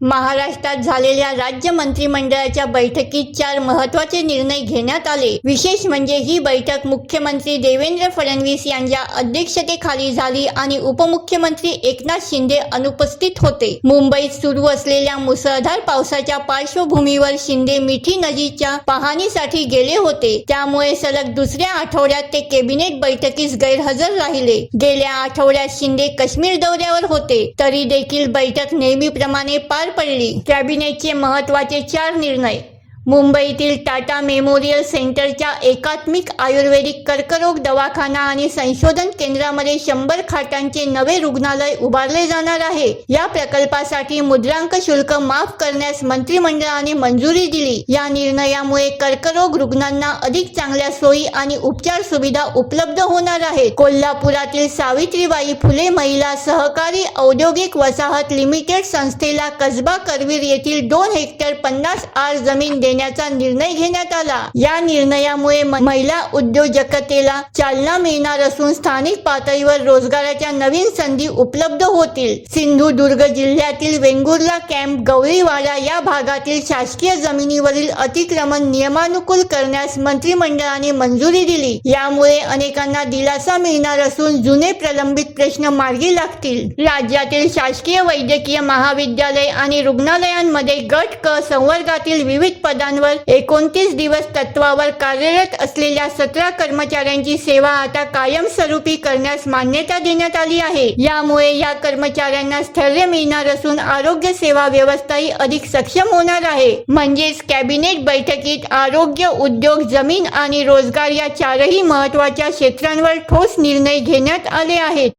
महाराष्ट्रात झालेल्या राज्य मंत्रिमंडळाच्या बैठकीत चार महत्त्वाचे निर्णय घेण्यात आले. विशेष म्हणजे ही बैठक मुख्यमंत्री देवेंद्र फडणवीस यांच्या अध्यक्षतेखाली झाली आणि उपमुख्यमंत्री एकनाथ शिंदे अनुपस्थित होते. मुंबईत सुरू असलेल्या मुसळधार पावसाच्या पार्श्वभूमीवर शिंदे मिठी नदीच्या पाहणीसाठी गेले होते. त्यामुळे सलग दुसऱ्या आठवड्यात ते कॅबिनेट बैठकीस गैरहजर राहिले. गेल्या आठवड्यात शिंदे काश्मीर दौऱ्यावर होते. तरी देखील बैठक नेहमीप्रमाणे पार पडली. कॅबिनेटचे महत्त्वाचे चार निर्णय. मुंबईतील टाटा मेमोरियल सेंटरच्या एकात्मिक आयुर्वेदिक कर्करोग दवाखाना आणि संशोधन केंद्रामध्ये शंभर खाटांचे नवे रुग्णालय उभारले जाणार आहे. या प्रकल्पासाठी मुद्रांक शुल्क माफ करण्यास मंत्रिमंडळाने मंजुरी दिली. या निर्णयामुळे कर्करोग रुग्णांना अधिक चांगल्या सोयी आणि उपचार सुविधा उपलब्ध होणार आहेत. कोल्हापुरातील सावित्रीबाई फुले महिला सहकारी औद्योगिक वसाहत लिमिटेड संस्थेला कसबा करवीर येथील दोन हेक्टर पन्नास आर जमीन देण्याचा निर्णय घेण्यात आला. या निर्णयामुळे महिला उद्योजकतेला चालना मिळणार असून स्थानिक पातळीवर रोजगाराच्या नवीन संधी उपलब्ध होतील. सिंधुदुर्ग जिल्ह्यातील वेंगुर्ला कॅम्प गवळीवाडा या भागातील शासकीय जमिनीवरील अतिक्रमण नियमानुकूल करण्यास मंत्रिमंडळाने मंजुरी दिली. यामुळे अनेकांना दिलासा मिळणार असून जुने प्रलंबित प्रश्न मार्गी लागतील. राज्यातील शासकीय वैद्यकीय महाविद्यालय आणि रुग्णालयांमध्ये गट क संवर्गातील विविध पदांवर एकोणतीस दिवस तत्वावर कार्यरत असलेल्या सतरा कर्मचाऱ्यांची सेवा आता कायमस्वरूपी करण्यास मान्यता देण्यात आली आहे. यामुळे या कर्मचाऱ्यांना स्थैर्य मिळणार असून आरोग्य सेवा व्यवस्थाही अधिक सक्षम होणार आहे. म्हणजेच कॅबिनेट बैठकीत आरोग्य उद्योग जमीन आणि रोजगार या चारही महत्त्वाच्या क्षेत्रांवर ठोस निर्णय घेण्यात आले आहेत.